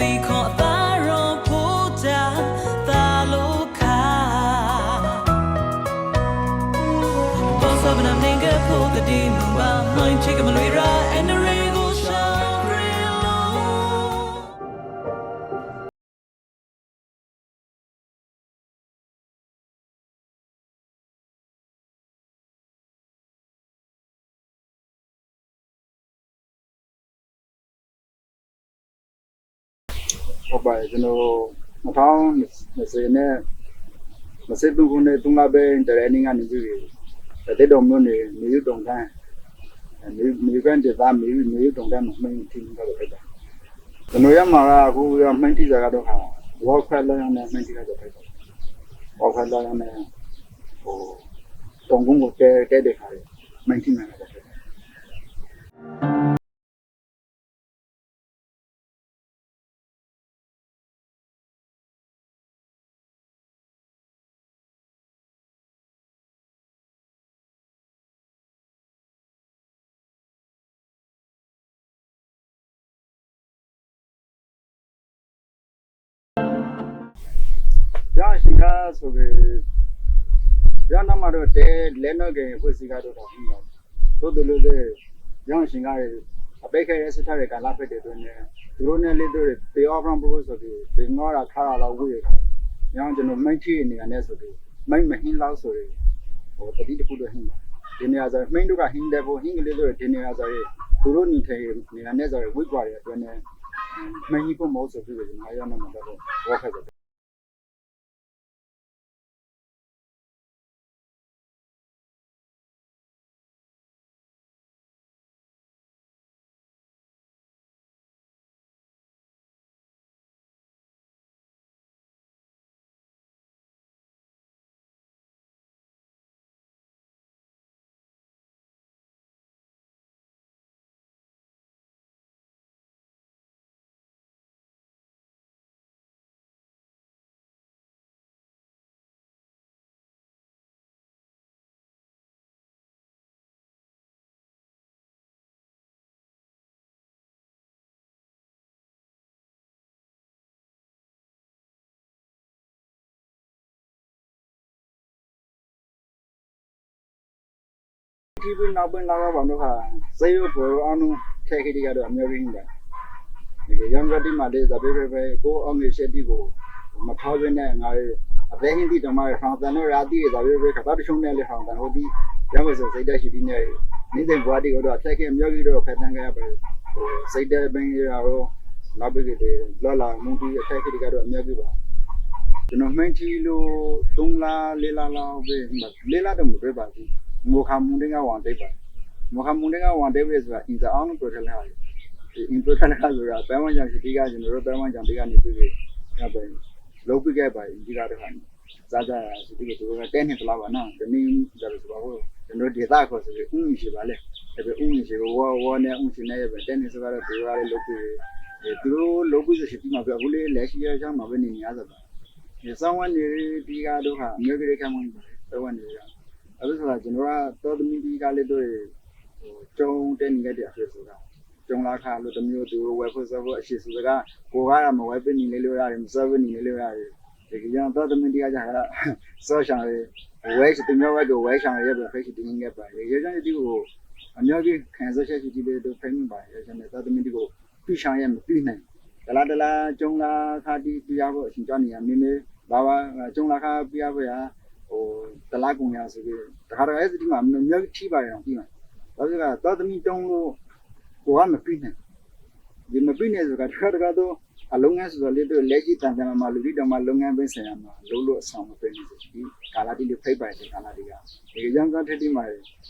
သေးခေါ်အသားရောဖို့ကြသာလို့ခါဘောစဘနမင်းကဖို့တဲ့ဒီမမမိုင်းချက်ကမလွေရာ and ဟုတ်ပါတယ်ကျွန်တော်2020နဲ့23ခုနှစ်3လပဲတရင်းကနေပြီးတဲ့တော်မျိုးနေမြေတုံတန်းမြေမြေကန်တဲ့သားမြေမြေတုံတန်းမှမင်းထင်းတော့ဖြစ်တာကျွန်တော်ရမှာကအခုရမှန်းတိစားကတော့ဟာဝေါ်ဖက်လည်းနဲ့မှန်းတိကတော့ဖြစ်တာဝေါ်ဖက်လည်းနဲ့ဟိုတုံကုန်းကိုတဲတဲတဲ့ခါလေးမှန်းတိမှန်တာ ရရှိကားဆိုပြီးရနာမတော့တဲလဲနော်ကင်ဖွဲ့စည်းကားတော့တော့ပြီးပါတို့တို့လို့တဲ့ရရှိကားရဲ့အပိတ်ခဲရစထားတဲ့ကာလဖက်တဲ့တွင်နဲ့သူတို့နဲ့လေးတို့ပေအော့ဖရန်ဖို့ဆိုပြီးပင်ငေါတာထားတာတော့ဝေးရရအောင်ကျွန်တော်မိတ်ချီနေရတဲ့ဆိုပြီးမိတ်မဟင်းလောက်ဆိုရင်ဟိုတတိတခုတော့ဟင်းပါဒီနေရာဆိုမိန်တို့ကဟင်းတယ်ဖို့ဟင်းကလေးတို့ဒီနေရာဆိုရင်သူတို့နေထိုင်နေရာနဲ့ဆိုရင်ဝိပွားရတဲ့အတွင်းနဲ့မင်းကြီးဖို့မဟုတ်ဆိုပြီးငါရနာမှာတော့ဝါခက်တယ် ဒီပင်နောက်ပင်လာတော့ဘာလို့ခါစေရပေါ်အောင်ခဲခဲဒီကတော့အမျိုးရင်းပါဒီကရန်ကတိမှာလေဇဘေဘေဘေကိုအောင်နေရှက်တီကိုမထောက်ရနဲ့ငါအသေးဟင်းဒီတမရဆောင်တန်တော့ရာတီဇဘေဘေခတာတရှုံးနဲ့လေဆောင်တန်ဟိုဒီရမစစိတ်တက်ရှိဒီနဲ့နေတဲ့ဘွားတီကတော့အထက်ကအမျိုးကြီးတော့ဖက်တန်းခဲ့ရပါဟိုစိတ်တက်ပင်ရတော့နောက်ပြီးတဲ့လော်လာမူတီအထက်ကဒီကတော့အမျိုးကြီးပါကျွန်တော်မှန်းချီလို့3လ4လလောက်ပဲ4လတော့မပြပါဘူး မိုခါမူတင်ကဝန်တိတ်ပါမိုခါမူတင်ကဝန်တိတ်ပဲဆိုတာအင်တာအောင်ပြောထလာတယ်ဒီအင်ပြောထလာဆိုတာဘယ်မှကြောင့်ဒီကကျွန်တော်တို့ဘယ်မှကြောင့်ဒီကနေပြီးပြီးရပါလုံးပြခဲ့ပါဒီကတော့ဟာစားကြရဒီကတို့ကတဲနှစ်လောက်ပါနော်ဒီနည်းကြလို့ဆိုပါဘူးကျွန်တော်ဒေတာခေါ်ဆိုပြီးဥရှိပါလေဒါပေမဲ့ဥရှိကိုဝဝနဲ့ဥရှိနဲ့ပဲတဲနှစ်ဆိုတော့ဒီကလည်းလုံးပြတယ်သူတို့လုံးပြရှိပြီးမှပြအခုလေးလက်ရှိရချမ်းမှာပဲနေနေရသလားဒီစောင်းဝနေဒီကတို့ဟာအမျိုးကြီးကမှန်းတယ်စောင်းဝနေရ အဲ့ဒါဆိုတာကျွန်တော်ကတော်သမီးဒီကလေးတို့ဟိုကျုံတဲ့နေတဲ့ဖြစ်ဆိုတာကျုံလာခါလို့တမျိုးသူဝယ်ဖို့ဆော့ဖို့အရှိစုစကားကိုကမဝယ်ပနေလေလို့ရတယ်မစော့ပနေလေလို့ရတယ်ဒီကကြောင့်တော်သမီးဒီကကြာတာစော့ချာလေဝဲရှိတမျိုးဝဲကိုဝဲချာရပဲဖိတ်ရှိတင်းငယ်ပါရေရကြဒီကိုအမျိုးကြီးခံစားချက်ရှိဒီလေတို့ဖိတ်မိပါရေကျွန်တော်တော်သမီးဒီကိုပြချာရမပြနိုင်ဒလာဒလာကျုံလာခါတီပြရဖို့အရှင်ကြောနေရမင်းလေးဘာဘာကျုံလာခါပြရဖို့ရဟို တလားကုံရဆိုပြီးတခါတည်းအဲ့ဒီမှာမြောက်ထိပါရအောင်ပြီးမှာဒါဆိုကတော့သမီးတုံးလို့ကိုကမပြီးနဲ့ဒီမပြီးနဲ့ဆိုတော့တခါတခါတော့အလုံးငန်းဆိုတော့လေတို့လက်ကြီးတန်တန်မှာလူကြီးတော်မှာလုပ်ငန်းပင်းဆိုင်ရမှာလုံးလို့အဆောင်မပေးနေဆိုဒီကာလာတီလေးဖိတ်ပါတယ်ကာလာတီကဒီရန်ကထက်တီမှာ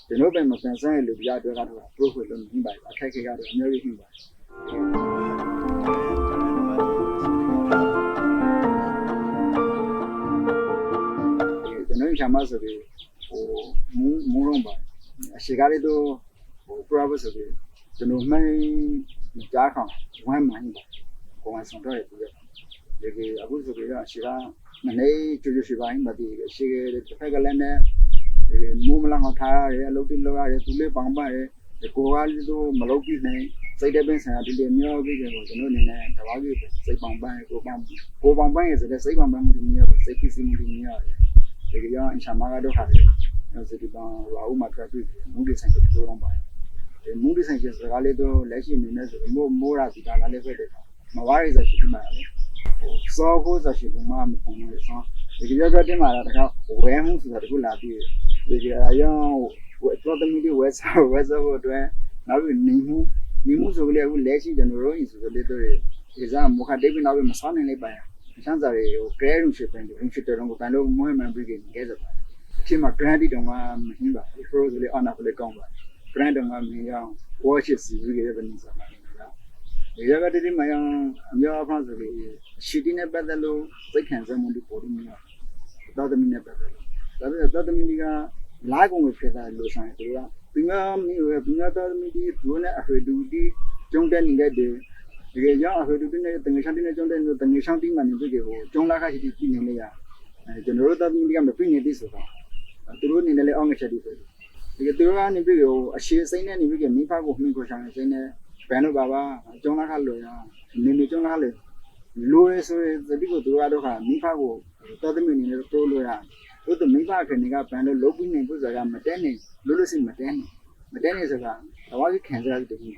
ကျွန်တော်ပဲမဆန်ဆန်လူပြအတွက်ကတော့ profit လို့နေပါအခက်ခဲကတော့အများကြီးရှိပါတယ် ကျွန်တော်ရှာမဆိုပြီးဟိုမူးမူးလုံးပါအရှိကားလေးတော့ဟို private ဆိုပြီးကျွန်တော်မှန်းကြားခေါင်ဝမ်းမှန်ပါကိုယ်ကဆောင်တော့ရပြီးဒီကအခုဆိုပြီးတော့အရှိကားမနေကျူကျူရှိပိုင်းမတည်အရှိကတစ်ဖက်ကလည်းနဲ့ဒီမူးမလာအောင်ထားရတယ်အလုပ်တွေလုပ်ရတယ်သူလေးပေါင်ပါရတယ်ကိုကလည်းတော့မလုပ်ပြီးနိုင်စိတ်တဲ့ပင်ဆန်ဒီလိုမျိုးပြီးကြတော့ကျွန်တော်အနေနဲ့တဘာကြီးစိတ်ပေါင်ပန်းကိုပေါင်ကိုပေါင်ပန်းရဲ့ဆိုတဲ့စိတ်ပေါင်ပန်းမှုတွေမျိုးစိတ်ပစ္စည်းမှုတွေမျိုးရတယ် ဒီကြောင့်အင်ရှာမာကတော့ခါတယ်စိတ်ပေါင်ရာဦးမှာ traffic မူဒီဆိုင်ကိုပြောတော့ပါတယ်ဒီမူဒီဆိုင်ကျစကားလေးတော့လက်ရှိအနေနဲ့ဆိုမိုးမိုးရာစီတာလာလေးပဲတဲ့မဝါရီဆိုရှိမှလေစောဖို့ဆိုရှိမှမပုံလို့ဆောဒီကြောကတင်မှာတခါဝဲမှုဆိုတာတ ခုလာပြီးဒီကြအရောဝဲတော့တမီဒီဝဲစားဝဲစားဖို့အတွက်နောက်ပြီးနေမှုနေမှုဆိုကြလေအခုလက်ရှိကျွန်တော်တို့ဤဆိုကြလေတော့ဒီစားမခတေးပြီးနောက်ပြီးမဆောင်းနိုင်လိုက်ပါရချမ်းသာတွေဟိုကဲရုံရှိပန်ရုံရှိတော်ကိုပန်လို့မွေးမှန်ပြီးကြဲစားပါအဖြစ်မှာ grant တုံးကမဟင်းပါ pro ဆိုလေအနာဖလေကောင်းပါ grant တုံးကမင်းရော watch စီပြီးကြတဲ့နေစားပါဒီရကတည်းကမယံအများအဖန်ဆိုလေရှိတင်နဲ့ပတ်သက်လို့သိခံစမှုတွေပေါ်လို့မရသာသမီနဲ့ပတ်သက်လို့ဒါပေမဲ့သာသမီကလာကုန်ကိုဖြစ်တာလို့ဆိုင်သူကဒီမှာမျိုးပဲဒီမှာသာသမီဒီဒုနဲ့အဖေဒူဒီကျုံတဲ့နေတဲ့ ဒီဒီကရောက်အဖေဒူဒီနဲ့တငယ်ချမ်းတဲ့ကျုံတဲ့တငယ်ချမ်းတိမှနေပြီကိုကျုံလာခရှိတိပြည်နေလေရအဲကျွန်တော်တို့သာသမီကမပြည့်နေသေးဆိုတာသူတို့အနေနဲ့လည်းအောင်းငချက်ဒီဆိုဒီကသူတို့ကနေပြီကိုအရှိစိမ့်နဲ့နေပြီကမိဖကိုမှီကိုဆောင်နေစိမ့်နဲ့ဘန်တို့ဘာဘာကျုံလာခလို့ရနေနေကျုံလာလေလိုရဲဆိုရင်ဒီကိုသူတို့ကတော့ခါမိဖကိုသာသမီအနေနဲ့တိုးလို့ရတို့တမိဖခဏကဘန်တို့လုတ်ပြီးနေဖို့ဆိုတာမတဲနေလို့လို့စိမတဲနေမတဲနေဆိုတာတော့ခံစားရတယ်ဒီ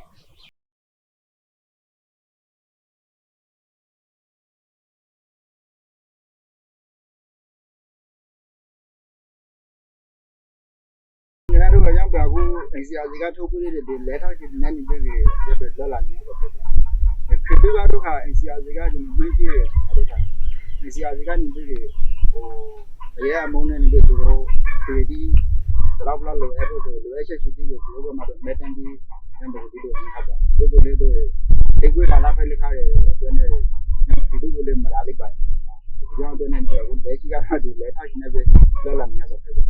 တို့ကရောက်ပါခုအစီအစီကထုတ်ပြီးတဲ့ဒီလဲထောက်ချင်တဲ့နေပြည်တော်ရပ်ပဲလာလာနေတော့ဖြစ်တယ်။ခေတ္တကတော့ကအစီအစီကကျွန်တော်မှန်းကြည့်ရတယ်ငါတို့ကအစီအစီကနေပြီးဟိုအရေးအမုန်းနဲ့နေပြီးသူတို့ဒီဒီဘလောက်ဘလောက်လိုအဲ့ဒါဆိုလိုအပ်ချက်ရှိပြီးကိုဒီလိုကမှတော့မက်တန်ဒီနံပါတ်ဒီလိုဟပ်တာတိုးတိုးလေးတို့ဒီကွေးလာလာဖိတ်လက်ခါရဲအတွင်းနဲ့ဒီလိုကိုလည်းမလာလိုက်ပါဘူး။ဒီကြောင့်အတွင်းနဲ့တော့လက်ရှိကတော့ဒီလဲထောက်ချင်တဲ့ပဲလာလာနေရတာဖြစ်ပါ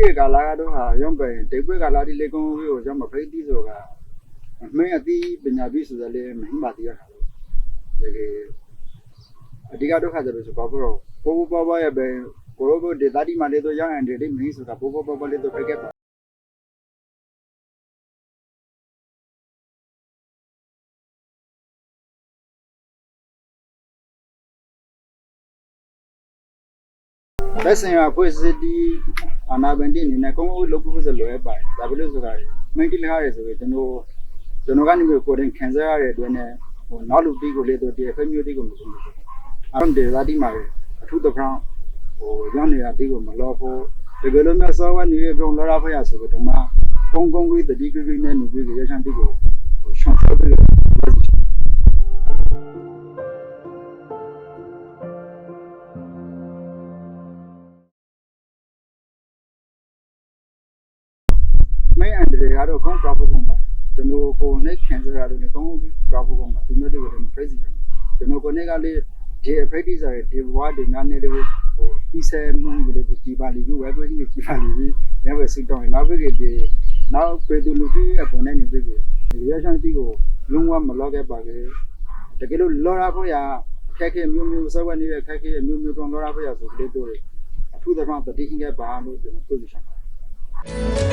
ဒီကလာကတော့ဟာရုံးပဲတိတ်ပွဲကလာဒီလေကုန်းကိုရောမဖိတ်တီးဆိုကအမင်းအတိပညာပြီးဆိုတဲ့လေမင်းပါတီးရတာလို့ဒီကေအဓိကတော့ခါကြလို့ဆိုဘာလို့ပိုးပိုးပွားရဲ့ပဲကိုရောဘဒေတာတီမလေးတော့ရအောင်တယ်ဒီမင်းဆိုတာပိုးပိုးပွားပွားလေးတော့ဖိတ်ခဲ့ လက်စင်ရဖွဲ့စစ်တီအနာဘန်တီအနေနဲ့ကုန်းဦးလုပ်ဖို့ဆိုလွယ်ပါတယ်ဒါဘယ်လို့ဆိုတာမင်းကြီးလာရဲဆိုရင်ကျွန်တော်ကျွန်တော်ကနေကိုယ်တိုင်ခံစားရတဲ့အတွက်နဲ့ဟိုနောက်လူတီကိုလေးတော့ဒီအဖက်မျိုးတီကိုမဆုံးဘူးအဲ့တော့ဒေတာတီမှာအထူးသဖြင့်ဟိုရနေတာတီကိုမလောဖို့တကယ်လို့များစောဝနေရုံလောရဖရဆိုတော့မှကုန်းကုန်းကြီးတတိကိကိနဲ့နေပြီးရချမ်းတီကိုဟိုရှောင်းရှော့ပြီး ခံစားရတယ်ကောင်းပရာဖို့ကောင်းပါဒီမျိုးတွေကိုလည်းမဖိတ်စီဘူးကျွန်တော်ကိုနေကလေးဒီအဖိတ်တီစားတဲ့ဒီဘဝဒီများနေတွေကိုဟိုပြီးဆဲမှုတွေလည်းဒီပါလီကိုဝယ်ပြီးဒီပါလီပြီးရပဲစိတ်တော့နောက်ပြီးဒီနောက်ပေတူလူကြီးအပေါ်နဲ့နေပြီးဒီရရှန်တီကိုလုံးဝမလော့ခဲ့ပါခဲ့တကယ်လို့လော်ရဖို့ရခက်ခဲမျိုးမျိုးစဝက်နေတဲ့ခက်ခဲမျိုးမျိုးတော့လော်ရဖို့ရဆိုကလေးတို့အထူးသဖြင့်တတိအင်္ဂါဘာလို့ကျွန်တော်ပြောချင်တာ